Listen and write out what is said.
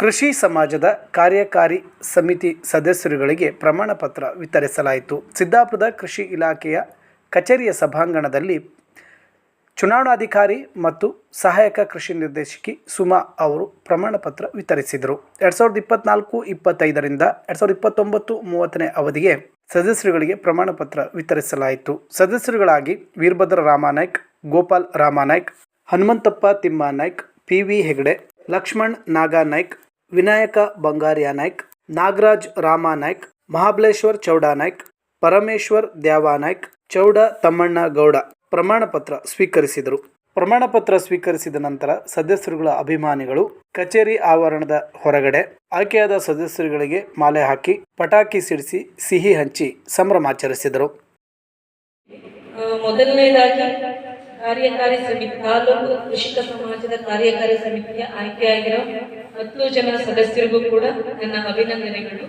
ಕೃಷಿ ಸಮಾಜದ ಕಾರ್ಯಕಾರಿ ಸಮಿತಿ ಸದಸ್ಯರುಗಳಿಗೆ ಪ್ರಮಾಣ ಪತ್ರ ವಿತರಿಸಲಾಯಿತು. ಸಿದ್ದಾಪುರದ ಕೃಷಿ ಇಲಾಖೆಯ ಕಚೇರಿಯ ಸಭಾಂಗಣದಲ್ಲಿ ಚುನಾವಣಾಧಿಕಾರಿ ಮತ್ತು ಸಹಾಯಕ ಕೃಷಿ ನಿರ್ದೇಶಕಿ ಸುಮಾ ಅವರು ಪ್ರಮಾಣ ಪತ್ರ ವಿತರಿಸಿದರು. ಎರಡು ಸಾವಿರದ ಇಪ್ಪತ್ನಾಲ್ಕು ಇಪ್ಪತ್ತೈದರಿಂದ ಎರಡು ಸಾವಿರದ ಇಪ್ಪತ್ತೊಂಬತ್ತು ಮೂವತ್ತನೇ ಅವಧಿಗೆ ಸದಸ್ಯರುಗಳಿಗೆ ಪ್ರಮಾಣ ಪತ್ರ ವಿತರಿಸಲಾಯಿತು. ಸದಸ್ಯರುಗಳಾಗಿ ವೀರಭದ್ರ ರಾಮಾನಾಯ್ಕ್, ಗೋಪಾಲ್ ರಾಮಾನಾಯ್ಕ್, ಹನುಮಂತಪ್ಪ ತಿಮ್ಮಾನಾಯ್ಕ್, ಪಿ ವಿ ಹೆಗಡೆ, ಲಕ್ಷ್ಮಣ್ ನಾಗಾನಾಯ್ಕ್ ವಿನಾಯಕ ಬಂಗಾರಿಯ ನಾಯ್ಕ್, ನಾಗರಾಜ್ ರಾಮನಾಯ್ಕ್ ಮಹಾಬಲೇಶ್ವರ್ ಚೌಡಾನಾಯ್ಕ್ ಪರಮೇಶ್ವರ್ ದ್ಯಾವಾನಾಯ್ಕ್ ಚೌಡ ತಮ್ಮಣ್ಣ ಗೌಡ ಪ್ರಮಾಣ ಪತ್ರ ಸ್ವೀಕರಿಸಿದರು. ಪ್ರಮಾಣ ಪತ್ರ ಸ್ವೀಕರಿಸಿದ ನಂತರ ಸದಸ್ಯರುಗಳ ಅಭಿಮಾನಿಗಳು ಕಚೇರಿ ಆವರಣದ ಹೊರಗಡೆ ಆಯ್ಕೆಯಾದ ಸದಸ್ಯರುಗಳಿಗೆ ಮಾಲೆ ಹಾಕಿ ಪಟಾಕಿ ಸಿಡಿಸಿ ಸಿಹಿ ಹಂಚಿ ಸಂಭ್ರಮಾಚರಿಸಿದರು. ಮೊದಲನೇದಾಗಿ ಕಾರ್ಯಕಾರಿ ಸಮಿತಿ ತಾಲೂಕು ಕೃಷಿಕ ಸಮಾಜದ ಕಾರ್ಯಕಾರಿ ಸಮಿತಿಯ ಆಯ್ಕೆಯಾಗಿರೋ ಹತ್ತು ಜನ ಸದಸ್ಯರಿಗೂ ಕೂಡ ನನ್ನ ಅಭಿನಂದನೆಗಳು.